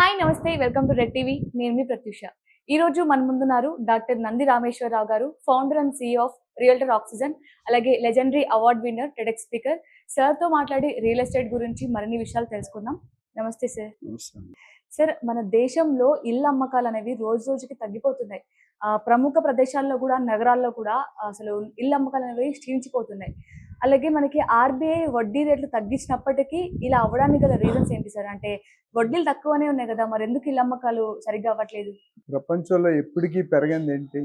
Hi నమస్తే welcome to red TV. నేను మీ ప్రత్యూష. ఈ రోజు మన ముందున్నారు డాక్టర్ నంది రామేశ్వరరావు గారు founder and CEO of realtor oxygen అలాగే legendary award winner TEDx speaker. సార్తో మాట్లాడి రియల్ ఎస్టేట్ గురించి మరిన్ని విషయాలు తెలుసుకుందాం. నమస్తే సార్. సార్ మన దేశంలో ఇళ్ళ అమ్మకాలు అనేవి రోజు రోజుకి తగ్గిపోతున్నాయి. ఆ, ప్రముఖ ప్రదేశాల్లో కూడా నగరాల్లో కూడా అసలు ఇళ్ళ అమ్మకాలు అనేవి క్షీణించిపోతున్నాయి. అలాగే మనకి ఆర్బీఐ వడ్డీ రేట్లు తగ్గించినప్పటికీ ఇలా అవ్వడానికి గల రీజన్స్ ఏంటి సార్ అంటే వడ్డీలు తక్కువనే ఉన్నాయి కదా మరి ఎందుకు ఇళ్ళ అమ్మకాలు సరిగ్గా అవ్వట్లేదు? ప్రపంచంలో ఎప్పటికీ పెరగంది ఏంటి?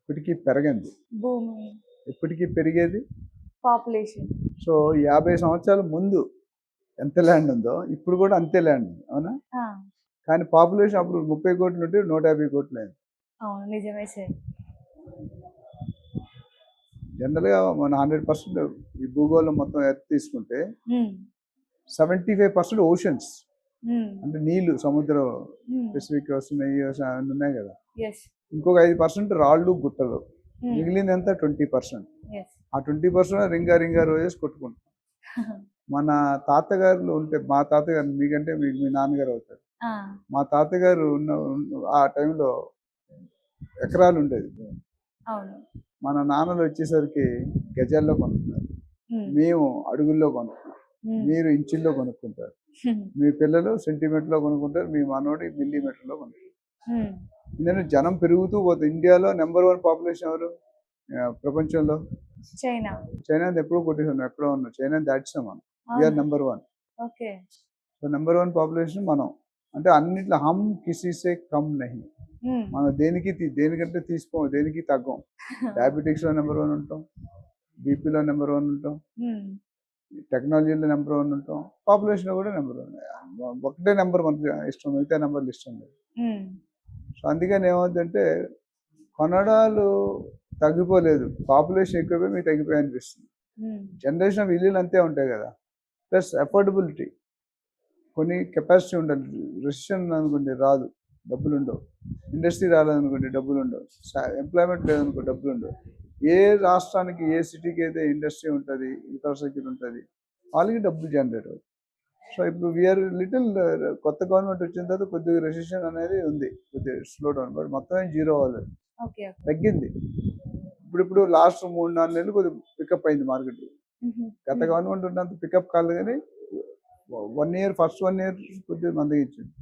ఇప్పటికీ పెరగంది. భూమి. ఎప్పటికీ పెరిగేది? పాపులేషన్ సో యాభై సంవత్సరాల ముందు ఎంత ల్యాండ్ ఉందో ఇప్పుడు కూడా అంతే ల్యాండ్ ఉంది అవునా? కానీ పాపులేషన్ అప్పుడు ముప్పై కోట్లు ఉంటే నూట యాభై కోట్లు అయింది. అవును నిజమే సార్ జనరల్గా మన హండ్రెడ్ పర్సెంట్ ఈ భూగోళం మొత్తం ఎర్త్ తీసుకుంటే సెవెంటీ ఫైవ్ పర్సెంట్ ఓషన్స్. అంటే నీళ్ళు సముద్రం పెసిఫిక్ వస్తున్నాయి ఉన్నాయి కదా. Yes, ఇంకొక ఐదు పర్సెంట్ రాళ్ళు గుట్టలు. మిగిలింది ఎంత ట్వంటీ పర్సెంట్. Yes. ఆ ట్వంటీ పర్సెంట్ రింగా రింగా రోజెస్ కొట్టుకుంటాం. మన తాతగారులు ఉంటే మా తాతగారు మీకంటే మీకు మీ నాన్నగారు అవుతారు. మా తాతగారు ఉన్న ఆ టైంలో ఎకరాలు ఉండేది. మన నాన్నలు వచ్చేసరికి గజాల్లో కొనుక్కున్నారు మేము అడుగుల్లో కొనుక్కున్నాం మీరు ఇంచుల్లో కొనుక్కుంటారు. మీ పిల్లలు సెంటీమీటర్లో కొనుక్కుంటారు మీ మనోడి మిల్లీమీటర్లో కొనుక్కుంటారు. ఉమ్, ఎందుకంటే జనం పెరుగుతూ పోతుంది. ఇండియాలో నెంబర్ వన్ పాపులేషన్ ఎవరు? ప్రపంచంలో? చైనా. చైనా ఎప్పుడూ కొట్టేసాం ఎక్కడో ఉన్నాం. చైనా దాటిసాం మనం. We're number one okay. So number one population మనం. అంటే అన్నిట్లో హమ్ కిసీసే కమ్ నహి. మనం దేనికి దేనికంటే తీసుకోం దేనికి తగ్గం. డయాబెటిక్స్లో నెంబర్ వన్ ఉంటాం బీపీలో నెంబర్ వన్ ఉంటాం టెక్నాలజీలో నెంబర్ వన్ ఉంటాం పాపులేషన్లో కూడా నెంబర్ వన్ ఒకటే నెంబర్ మనకి ఇష్టం మిగతా నెంబర్లు ఇష్టం లేదు. సో అందుకని ఏమవుతుందంటే కొనడాలు తగ్గిపోలేదు. పాపులేషన్ ఎక్కువైపోయి మీకు తగ్గిపోయి అనిపిస్తుంది. జనరేషన్ ఆఫ్ ఇల్లులు అంతే ఉంటాయి కదా. ప్లస్ అఫోర్డబిలిటీ కొన్ని కెపాసిటీ ఉండాలి. రెసిషన్ అనుకోండి రాదు. డబ్బులు ఉండవు ఇండస్ట్రీ రాలేదనుకోండి డబ్బులు ఉండవు ఎంప్లాయ్మెంట్ లేదనుకో డబ్బులు ఉండవు ఏ రాష్ట్రానికి ఏ సిటీకి అయితే ఇండస్ట్రీ ఉంటుంది ఇన్ఫ్రాస్ట్రక్చర్ ఉంటుంది వాళ్ళకి డబ్బులు జనరేట్ అవుతుంది సో ఇప్పుడు వీఆర్ లిటిల్ కొత్త గవర్నమెంట్ వచ్చిన తర్వాత కొద్దిగా రెసిషన్ అనేది ఉంది. కొద్దిగా స్లో డౌన్ బట్ మొత్తం ఏం జీరో అవ్వలేదు తగ్గింది. ఇప్పుడు ఇప్పుడు లాస్ట్ మూడు నాలుగు నెలలు కొద్దిగా పికప్ అయింది మార్కెట్ గత గవర్నమెంట్ ఉన్నంత పికప్ కాలేదు కానీ one year first one year కొద్దిగా మందగించింది.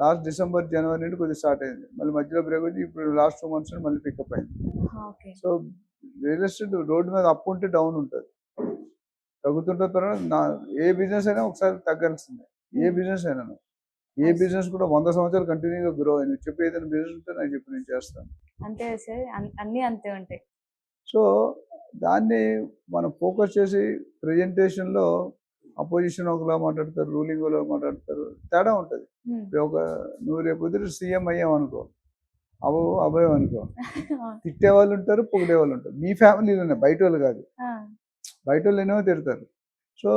లాస్ట్ డిసెంబర్ జనవరి నుండి కొద్దిగా స్టార్ట్ అయింది. మళ్ళీ మధ్యలో బ్రేక్ వచ్చి ఇప్పుడు లాస్ట్ టూ మంత్స్ నుండి మళ్ళీ పికప్ అయింది. సో రియల్ ఎస్టేట్ రోడ్డు మీద అప్ ఉంటే డౌన్ ఉంటుంది. తగ్గుతుంటే తర్వాత నా ఏ బిజినెస్ అయినా ఒకసారి తగ్గాల్సిందే. ఏ బిజినెస్ అయినా ఏ బిజినెస్ కూడా వంద సంవత్సరాలు కంటిన్యూగా గ్రో అయింది. చెప్పి ఏదైనా బిజినెస్ ఉంటే నాకు చెప్పి నేను చేస్తాను. అంతే సార్ అన్నీ అంతే ఉంటాయి. సో దాన్ని మనం ఫోకస్ చేసి ప్రజెంటేషన్లో అపోజిషన్ ఒకలా మాట్లాడతారు రూలింగ్ ఒకలా మాట్లాడతారు తేడా ఉంటుంది. ఒక నువ్వు రేపు పొద్దున సీఎం అయ్యాం అనుకో అవు అభయం అనుకో తిట్టే వాళ్ళు ఉంటారు పొగిడే వాళ్ళు ఉంటారు. మీ ఫ్యామిలీలోనే బయట వాళ్ళు కాదు. బయట వాళ్ళు ఎన్నో తిడతారు. సో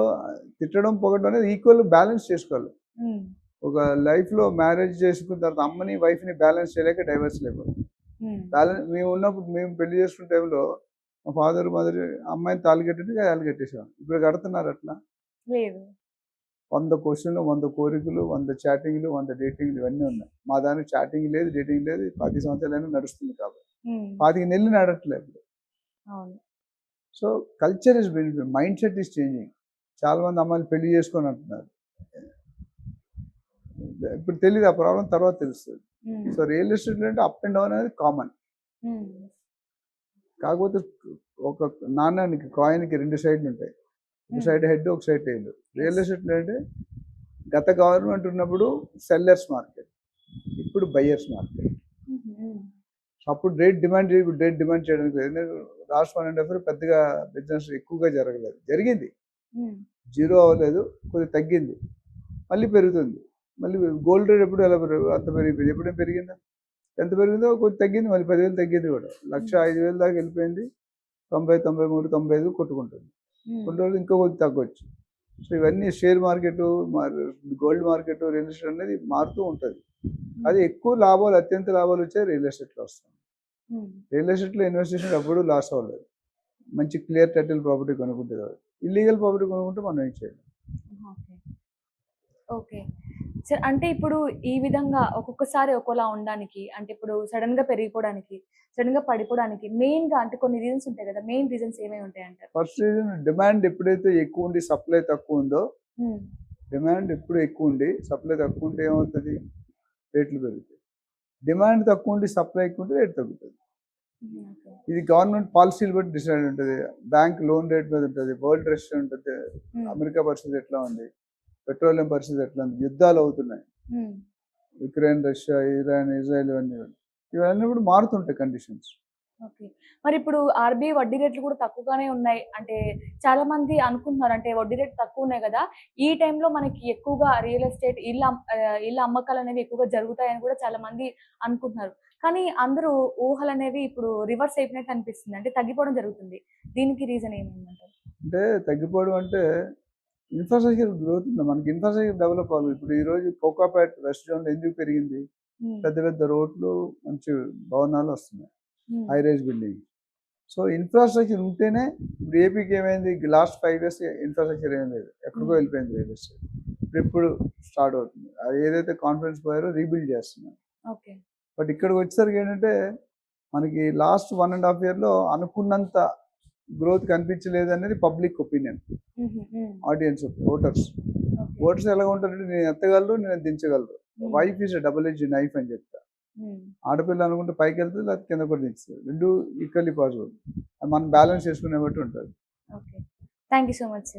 తిట్టడం పొగడం అనేది ఈక్వల్ బ్యాలెన్స్ చేసుకోవాలి. ఒక లైఫ్లో మ్యారేజ్ చేసుకున్న తర్వాత అమ్మని వైఫ్ని బ్యాలెన్స్ చేయలేక డైవర్స్ లేకపోతే బ్యాలెన్స్ మేము ఉన్నప్పుడు మేము పెళ్ళి చేసుకున్న టైంలో మా ఫాదర్ మదర్ అమ్మాయిని తాళి కట్టింటే తాళి కట్టేసాం ఇప్పుడు కడుతున్నారు అట్లా. లేదు. వంద క్వశ్చన్లు వంద కోరికలు వంద చాటింగ్లు వంద డేటింగ్లు ఇవన్నీ ఉన్నాయి. మా దానికి చాటింగ్ లేదు డేటింగ్ లేదు. పది సంవత్సరాలైనా నడుస్తుంది కాబట్టి. పాతిక నెలలు నడట్లేదు so culture is mind set is changing. చాలా మంది అమ్మాయిలు పెళ్ళి చేసుకొని అంటున్నారు. ఇప్పుడు తెలియదు ఆ ప్రాబ్లం తర్వాత తెలుస్తుంది. సో రియల్ ఎస్టేట్ అంటే అప్ అండ్ డౌన్ అనేది కామన్. కాకపోతే ఒక నాణ్యానికి కాయిన్కి రెండు సైడ్లు ఉంటాయి. ఒక Hmm. సైడ్ హెడ్ ఒక సైడ్ టైల్ రియల్ ఎస్టేట్ అంటే గత గవర్నమెంట్ ఉన్నప్పుడు సెల్లర్స్ మార్కెట్ ఇప్పుడు బయ్యర్స్ మార్కెట్. ఉమ్, అప్పుడు రేట్ డిమాండ్ ఇప్పుడు రేట్ డిమాండ్ చేయడానికి లేదు. లాస్ట్ వన్ అండ్ హాఫ్ పెద్దగా బిజినెస్ ఎక్కువగా జరగలేదు. జరిగింది. జీరో అవ్వలేదు. కొద్దిగా తగ్గింది. మళ్ళీ పెరుగుతుంది. మళ్ళీ గోల్డ్ రేట్ ఎప్పుడు ఎలా పెరుగు అంత పెరిగిపోయింది. ఎప్పుడేం పెరిగిందా? ఎంత పెరిగిందో కొద్ది తగ్గింది. మళ్ళీ పదివేలు తగ్గింది కూడా. లక్ష ఐదు వేలు దాకా వెళ్ళిపోయింది. తొంభై తొంభై మూడు తొంభై ఐదు కొట్టుకుంటుంది. కొన్ని రోజులు ఇంకా కొద్ది తగ్గొచ్చు. సో ఇవన్నీ share market gold market real estate అనేది మారుతూ ఉంటుంది. అది ఎక్కువ లాభాలు అత్యంత లాభాలు వచ్చే రియల్ ఎస్టేట్లో వస్తుంది ఉమ్, రియల్ ఎస్టేట్లో ఇన్వెస్టిషన్ ఎప్పుడూ లాస్ అవ్వలేదు. మంచి క్లియర్ టైటిల్ ప్రాపర్టీ కొనుక్కుంటే ఇల్లీగల్ ప్రాపర్టీ కొనుక్కుంటే మనం ఏం చేయాలి. ఓకే. సార్ అంటే ఇప్పుడు ఈ విధంగా ఒక్కొక్కసారి ఒక్కోలా ఉండడానికి అంటే ఇప్పుడు సడన్గా పెరిగిపోవడానికి సడన్గా పడిపోవడానికి మెయిన్గా అంటే కొన్ని రీజన్స్ ఉంటాయి కదా మెయిన్ రీజన్స్ ఏమేమి ఉంటాయి అంటారు? ఫస్ట్ రీజన్ డిమాండ్ ఎప్పుడైతే ఎక్కువ ఉండి సప్లై తక్కువ ఉందో డిమాండ్ ఎప్పుడు ఎక్కువ ఉండి సప్లై తక్కువ ఉంటే ఏమవుతుంది? రేట్లు పెరుగుతాయి. డిమాండ్ తక్కువ ఉండి సప్లై ఎక్కువ ఉంటే రేట్ తగ్గుతుంది. ఇది గవర్నమెంట్ పాలసీలు బట్టి డిసైడ్ ఉంటుంది. బ్యాంక్ లోన్ రేట్ మీద ఉంటుంది వరల్డ్ రెస్ట్ ఉంటుంది అమెరికా పరిస్థితి ఎట్లా ఉంది? పెట్రోలియం పరిస్థితి ఎట్లా ఉంది? యుద్ధాలు అవుతున్నాయి. యుక్రెయిన్ రష్యా ఇరాన్ ఇజ్రాయెల్ ఇవన్నీ ఇవన్నీ కూడా మారుతుంటాయి కండిషన్స్. ఓకే. మరి ఇప్పుడు ఆర్బీఐ వడ్డీ రేట్లు కూడా తక్కువగానే ఉన్నాయి. అంటే చాలా మంది అనుకుంటున్నారు. అంటే వడ్డీ రేట్లు తక్కువ ఉన్నాయి కదా. ఈ టైంలో మనకి ఎక్కువగా రియల్ ఎస్టేట్ ఇళ్ళ ఇళ్ళ అమ్మకాలు అనేవి ఎక్కువగా జరుగుతాయని కూడా చాలా మంది అనుకుంటున్నారు. కానీ అందరూ ఊహలు అనేవి ఇప్పుడు రివర్స్ అయిపోయినట్టు అనిపిస్తుంది. అంటే తగ్గిపోవడం జరుగుతుంది. దీనికి రీజన్ ఏమైందంటారు? అంటే తగ్గిపోవడం అంటే ఇన్ఫ్రాస్ట్రక్చర్ గ్రోత్ ఉంది మనకి ఇన్ఫ్రాస్ట్రక్చర్ డెవలప్ అవ్వాలి. ఇప్పుడు ఈ రోజు కోకాపేట్ వెస్ట్ జోన్ ఎందుకు పెరిగింది? పెద్ద పెద్ద రోడ్లు మంచి భవనాలు వస్తున్నాయి. High rise building. So infrastructure ఉంటేనే ఇప్పుడు ఏపీకి ఏమైంది? లాస్ట్ ఫైవ్ ఇయర్స్ ఇన్ఫ్రాస్ట్రక్చర్ ఏం లేదు. ఎక్కడికో. వెళ్ళిపోయింది రియల్ ఎస్టేట్. ఇప్పుడు ఇప్పుడు స్టార్ట్ అవుతుంది. అది ఏదైతే కాన్ఫిడెన్స్ పోయారో రీబిల్డ్ చేస్తున్నారు. బట్ ఇక్కడికి వచ్చేసరికి ఏంటంటే మనకి లాస్ట్ వన్ అండ్ హాఫ్ ఇయర్లో అనుకున్నంత గ్రోత్ కనిపించలేదు అనేది public opinion. Audience voters. Voters ఎలా ఉంటారంటే నేను ఎత్తగలరు నేను దించగలరు. Wife is double edge knife అని చెప్తా. ఆడపిల్ల అనుకుంటే పైకి వెళ్తుంది లేకపోతే కింద కూడా దించుతుంది. రెండు ఈక్వల్లీ పాసిబుల్. మనం బ్యాలెన్స్ చేసుకునే బట్టి ఉంటుంది. Thank you so much